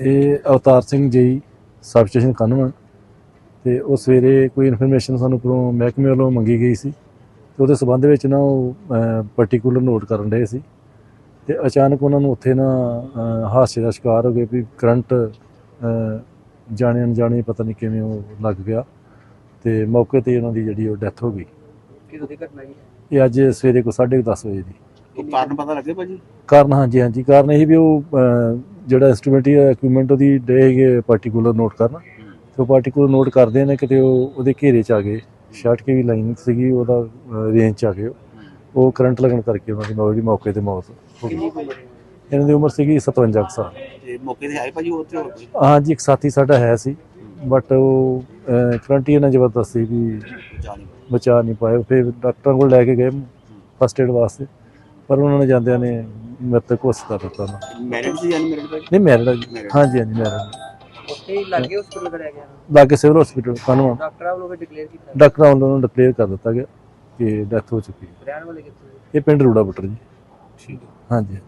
ਇਹ Avtar Singh ji sub station ਕਨਵਨ ਤੇ ਉਹ ਸਵੇਰੇ ਕੋਈ ਇਨਫੋਰਮੇਸ਼ਨ ਸਾਨੂੰ ਉੱਪਰੋਂ ਮਹਿਕਮੇ ਵੱਲੋਂ ਮੰਗੀ ਗਈ ਸੀ ਤੇ ਉਹਦੇ ਸਬੰਧ ਵਿੱਚ ਨਾ ਉਹ ਪਾਰਟਿਕੂਲਰ ਨੋਟ ਕਰਨ ਰਹੇ ਸੀ ਤੇ ਅਚਾਨਕ ਉਹਨਾਂ ਨੂੰ ਉੱਥੇ ਨਾ ਹਾਦਸੇ ਦਾ ਸ਼ਿਕਾਰ ਹੋ ਗਏ ਵੀ ਕਰੰਟ ਜਾਣੇ ਅਣਜਾਣੇ ਪਤਾ ਨਹੀਂ ਕਿਵੇਂ ਉਹ ਲੱਗ ਗਿਆ ਤੇ ਮੌਕੇ ਤੇ ਉਹਨਾਂ ਦੀ ਜਿਹੜੀ ਉਹ ਡੈਥ ਹੋ ਗਈ। ਕਿਦੋਂ ਦੀ ਘਟਨਾ ਜੀ ਇਹ ਅੱਜ ਸਵੇਰੇ ਕੋ 10:30 ਵਜੇ ਦੀ। ਉਹ ਕਾਰਨ ਪਤਾ ਲੱਗੇ ਭਾਜੀ? ਕਾਰਨ ਹਾਂਜੀ ਹਾਂਜੀ। ਕਾਰਨ ਇਹ ਵੀ ਉਹ ਜਿਹੜਾ ਇੰਸਟਰੂਮੈਂਟ ਹੈ ਇਕਵਿਪਮੈਂਟ ਉਹਦੀ ਡੇ ਹੈਗੇ ਪਾਰਟਿਕੂਲਰ ਨੋਟ ਕਰਨ। ਤੇ ਉਹ ਪਾਰਟਿਕੂਲਰ ਨੋਟ ਕਰਦੇ ਨੇ ਕਿਤੇ ਉਹ ਉਹਦੇ ਘੇਰੇ ਚ ਆ ਗਏ। ਸ਼ਾਰਟ ਕੇ ਵੀ ਲਾਈਨ ਸੀਗੀ ਉਹਦਾ ਰੇਂਜ ਚ ਆ ਗਏ ਉਹ। ਕਰੰਟ ਲੱਗਣ ਕਰਕੇ ਉਹਨਾਂ ਦੀ ਮੌੜੀ ਮੌਕੇ ਤੇ ਮੌਤ ਹੋ ਗਈ। ਇਹਨਾਂ ਦੀ ਉਮਰ ਸੀਗੀ 57 ਕੁ ਸਾਲ। ਤੇ ਮੌਕੇ ਤੇ ਆਏ ਭਾਜੀ ਉੱਥੇ ਹੋਰ ਹਾਂਜੀ ਇੱਕ ਸਾਥੀ ਸਾਡਾ ਹੈ ਸੀ। ਬਟ ਉਹ ਕਰੰਟ ਹੀ ਇਹਨਾਂ ਜ਼ਬਰਦਸਤ ਸੀ ਵੀ ਬਚਾ ਨਹੀਂ ਪਾਏ। ਬਚਾ ਨਹੀਂ ਪਾਏ ਫਿਰ ਡਾਕਟਰਾਂ ਕੋਲ ਲੈ ਕੇ ਗਏ ਫਸਟ ਏਡ ਵਾਸਤੇ। ਪਰ ਉਹਨਾਂ ਨੇ ਜਾਂਦਿਆਂ ਨੇ ਮ੍ਰਿਤਕ ਘੋਸ਼ਿਤ ਕਰ ਦਿੱਤਾ ਉਹਨਾਂ। ਮੈਰਿਡ ਸੀ ਅਨਮੈਰਿਡ ਭਾਜੀ ਨਹੀਂ ਮੈਰਿਡ ਹੈ ਜੀ। Married। ਹਾਂਜੀ ਹਾਂਜੀ ਮੈਰਿਡ ਉੱਥੇ ਹੀ ਲੱਗੇ ਹਸਪੀਟਲ ਕਰਿਆ ਗਿਆ। ਲਾਗੇ ਸਿਵਲ ਹਸਪੀਟਲ ਕਨਵਾ ਡਾਕਟਰਾਂ ਵੱਲੋਂ ਡਿਕਲੇਅਰ ਕੀਤਾ ਡਾਕਟਰਾਂ ਵੱਲੋਂ ਉਹਨੂੰ ਡਿਕਲੇਅਰ ਕਰ ਦਿੱਤਾ ਗਿਆ ਕਿ ਡੈਥ ਹੋ ਚੁੱਕੀ ਹੈ। ਰਹਿਣ ਵਾਲੇ ਕਿੱਥੋਂ? ਇਹ ਪਿੰਡ ਰੂੜਾ ਬੁੱਟਰ ਜੀ। ਠੀਕ ਹੈ। ਹਾਂਜੀ।